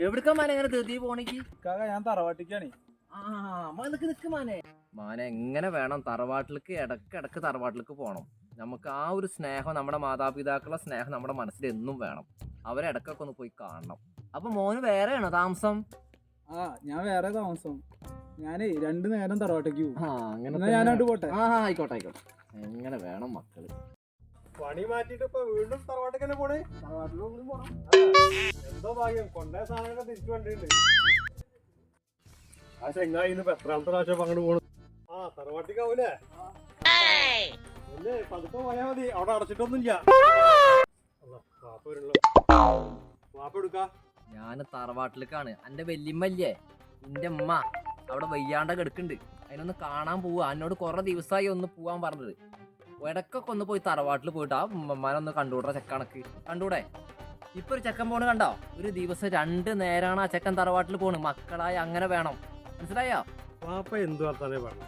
എവിടുക്കാ മാനെ എങ്ങനെ തീർത്തി പോണിക്ക് കാക്ക ഞാൻ തറവാട്ടിക്കാണ്. ആ മാ നിക്ക് നിക്ക് മാനെ. മാനെ എങ്ങനെ വേണം തറവാട്ടിലേക്ക് ഇടയ്ക്ക് ഇടയ്ക്ക് തറവാട്ടിലേക്ക് പോകണം നമുക്ക് ആ ഒരു സ്നേഹം നമ്മുടെ മാതാപിതാക്കളുടെ സ്നേഹം നമ്മുടെ മനസ്സിൽ എന്നും വേണം. അവരെ ഇടക്കൊക്കെ ഒന്ന് പോയി കാണണം. അപ്പൊ മോന് വേറെയാണോ താമസം? ആ ഞാൻ വേറെ താമസം. ഞാനേ രണ്ടു നേരം തറവാട്ടേക്ക് പോകും ആ അങ്ങനെ ഞാൻ അങ്ങോട്ട് പോട്ടെ? ആ ആയിക്കോട്ടെ ആയിക്കോട്ടെ. എങ്ങനെ വേണം മക്കൾ? പണി മാറ്റിട്ട് ഇപ്പൊ വീണ്ടും തറവാട്ടിൽ തന്നെ പോണേ? എന്തോ ഭാഗ്യം കൊണ്ടേ സാധനങ്ങൾ തിരിച്ചു വേണ്ടിയിട്ടുണ്ട് ആ ചെങ്ങായി ഇന്ന് എത്രാമത്തെ പ്രാവശ്യം അങ്ങോട്ട് പോണു? ആ തറവാട്ടിക്കാവൂലേ അല്ലേ പതുക്കെ പോയാ മതി. അവിടെ അടച്ചിട്ടൊന്നുമില്ല. വാപ്പ വരണല്ലോ. വാപ്പ എടുക്കാ? ഞാൻ തറവാട്ടിലേക്കാണ്. എന്റെ വല്യമ്മല്ലേ എന്റെ അമ്മ അവിടെ വയ്യാണ്ട കിടക്കുന്നുണ്ട് അതിനൊന്ന് കാണാൻ പോവാ. എന്നോട് കുറെ ദിവസമായി ഒന്ന് പോവാൻ പറഞ്ഞത്. ഇടക്കൊക്കെ ഒന്ന് പോയി തറവാട്ടിൽ പോയിട്ട് ആ ഉമ്മമാരൊന്ന് ഒന്ന് കണ്ടുകൂടാ ചെക്കണക്ക് കണ്ടൂടെ ഇപ്പൊ ഒരു ചെക്കൻ പോണ് കണ്ടോ? ഒരു ദിവസം രണ്ട് നേരാണ് ആ ചെക്കൻ തറവാട്ടിൽ പോണ്. മക്കളായി അങ്ങനെ വേണം. മനസ്സിലായോ? വാപ്പ എന്ത് വർത്താനേ പറഞ്ഞു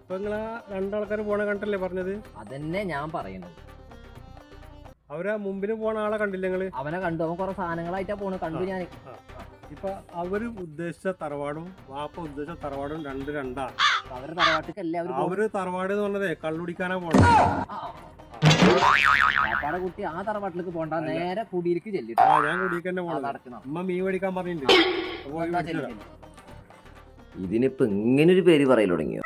ഇപ്പൊ നിങ്ങളാ രണ്ടാൾക്കാർ പോണ കണ്ടല്ലേ പറഞ്ഞത്? അതന്നെ ഞാൻ പറയുന്നത് അവരാ മുമ്പിന് പോണ ആളെ കണ്ടില്ല നിങ്ങൾ? അവനെ കണ്ടു. അവൻ കുറെ സാധനങ്ങളായിട്ടാ പോണ്. കണ്ടു ഞാൻ ഇപ്പൊ അവർ ഉദ്ദേശിച്ച തറവാടും വാപ്പ ഉദ്ദേശിച്ച തറവാടും രണ്ട് രണ്ടാണ്. അവർ തറവാട്ടിക്ക് എല്ലാവരും അവർ തറവാട് എന്ന് പറഞ്ഞതേ കള്ളുടിക്കാനാ പോണത് പാപ്പാടെ കുട്ടി ആ തറവാട്ടിലേക്ക് പോണ്ട നേരെ കുടിയിലേക്ക് ചെല്ലിട്ട്. ആ ഞാൻ കുടിക്ക് തന്നെ പോണത്. നടക്കണം. അമ്മ മീൻ മേടിക്കാൻ പറഞ്ഞിട്ടുണ്ട്. പോയി മേടിച്ചു തരാം. ഇതിനിപ്പോ ഇങ്ങനൊരു പേര് പറയൽ തുടങ്ങിയോ?